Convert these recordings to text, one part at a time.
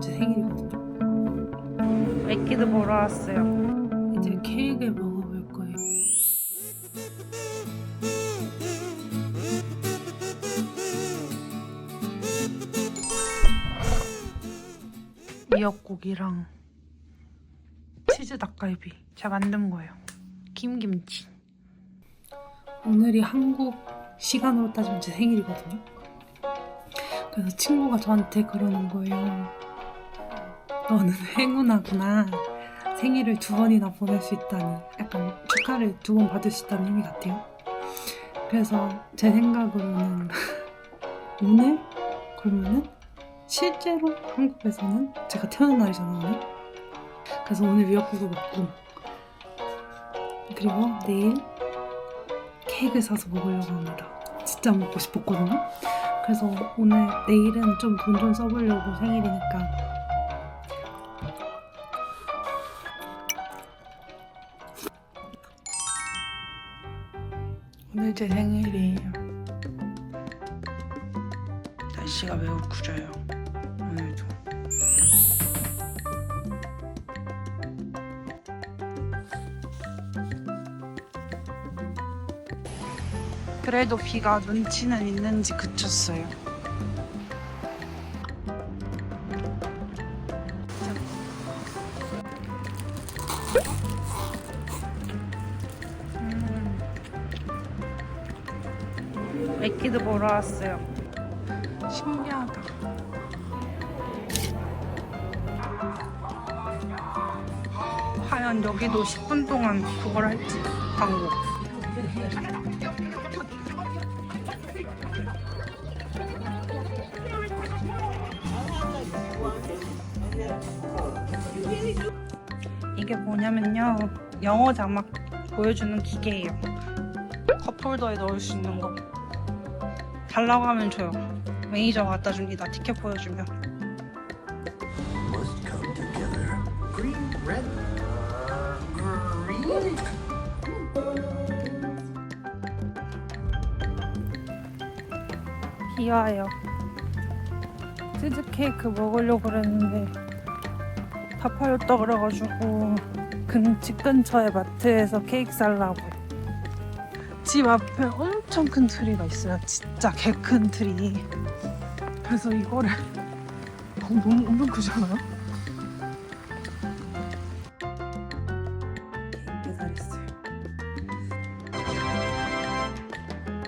제 생일이거든요. 애기도 보러 왔어요. 이제 케이크 먹어볼 거예요. 미역국이랑 치즈 닭갈비 제가 만든 거예요. 김김치. 오늘이 한국 시간으로 따지면 제 생일이거든요. 그래서 친구가 저한테 그러는 거예요. 너는 행운하구나. 생일을 두 번이나 보낼 수 있다니 약간 축하를 두 번 받을 수 있다는 의미 같아요. 그래서 제 생각으로는 오늘 그러면은 실제로 한국에서는 제가 태어난 날이잖아요. 오늘. 그래서 오늘 미역국을 먹고 그리고 내일 케이크 사서 먹으려고 합니다. 진짜 먹고 싶었거든요. 그래서 오늘 내일은 좀 돈 좀 써보려고 생일이니까 오늘 제 생일이에요. 날씨가 매우 구려요. 오늘도. 그래도 비가 눈치는 있는지 그쳤어요. 애기도 보러 왔어요. 신기하다. 과연 여기도 10분 동안 그걸 할지 광고. 이게 뭐냐면요 영어 자막 보여주는 기계예요. 컵홀더에 넣을 수 있는 거. 달라고 하면 줘요. 매니저가 갖다 줍니다. 티켓 보여주면. green. 비와요. 치즈 케이크 먹으려고 그랬는데 다 팔렸다 그래가지고 근, 집 근처의 마트에서 케이크 살라고. 집 앞에 엄청 큰 트리가 있어요. 진짜 개 큰 트리. 그래서 이거를 어, 너무 엄청 크지 않아요?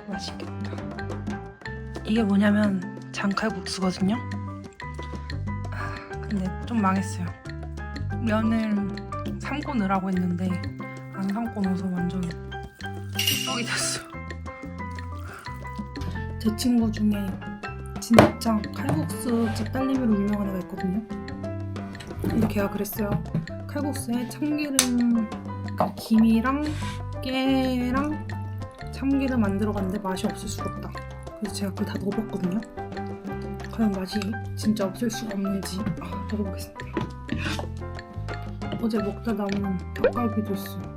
맛있겠다. 이게 뭐냐면 장칼국수거든요. 아, 근데 좀 망했어요. 면을 삶고 넣으라고 했는데 안 삶고 넣어서 완전 쑥이 됐어. 제 친구 중에 진짜 칼국수 집 딸내미로 유명한 애가 있거든요. 근데 걔가 그랬어요. 칼국수에 참기름, 그 김이랑 깨랑 참기름 안 들어 갔는데 맛이 없을 수가 없다. 그래서 제가 그걸 다 넣어봤거든요. 과연 맛이 진짜 없을 수가 없는지 아, 먹어보겠습니다. 어제 먹다 남은 닭갈비도 있어. 음,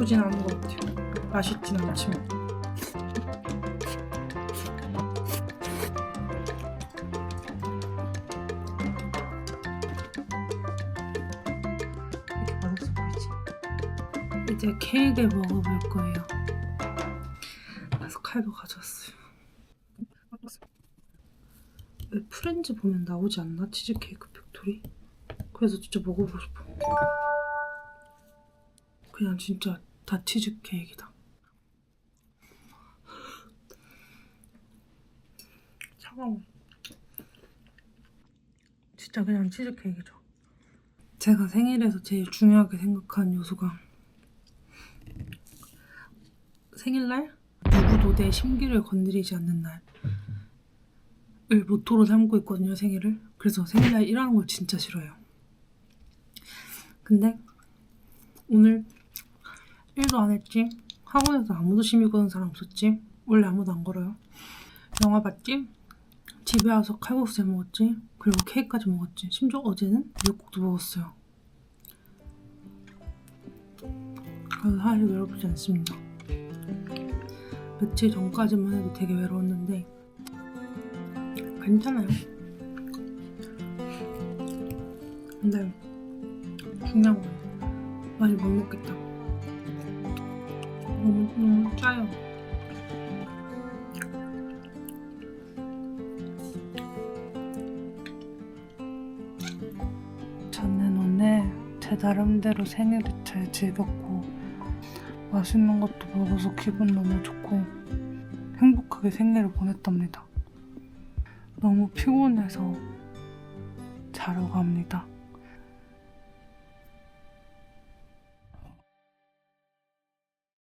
나쁘진 않은 것 같아요. 맛있진 않지만. 이렇게 맛없어 보이지? 이제 케이크 먹어볼 거예요. 그래서 칼도 가져왔어요. 왜 프렌즈 보면 나오지 않나? 치즈케이크 팩토리? 그래서 진짜 먹어보고 싶어. 그냥 진짜 다 치즈케이크다. 차가워. 진짜 그냥 치즈케이크죠. 제가 생일에서 제일 중요하게 생각하는 요소가 생일날 누구도 내 심기를 건드리지 않는 날을 모토로 삼고 있거든요 생일을 그래서 생일날 일하는 걸 진짜 싫어해요 근데 오늘 일도 안 했지? 학원에서 아무도 시비 거는 사람 없었지? 원래 아무도 안 걸어요. 영화 봤지? 집에 와서 칼국수 해 먹었지? 그리고 케이크까지 먹었지? 심지어 어제는 미역국도 먹었어요. 저는 사실 외롭지 않습니다. 며칠 전까지만 해도 되게 외로웠는데 괜찮아요. 근데 중요한 건 많이 못 먹겠다. 너무 너무 짜요. 저는 오늘 제 나름대로 생일을 잘 즐겼고 맛있는 것도 먹어서 기분 너무 좋고 행복하게 생일을 보냈답니다. 너무 피곤해서 자러 갑니다.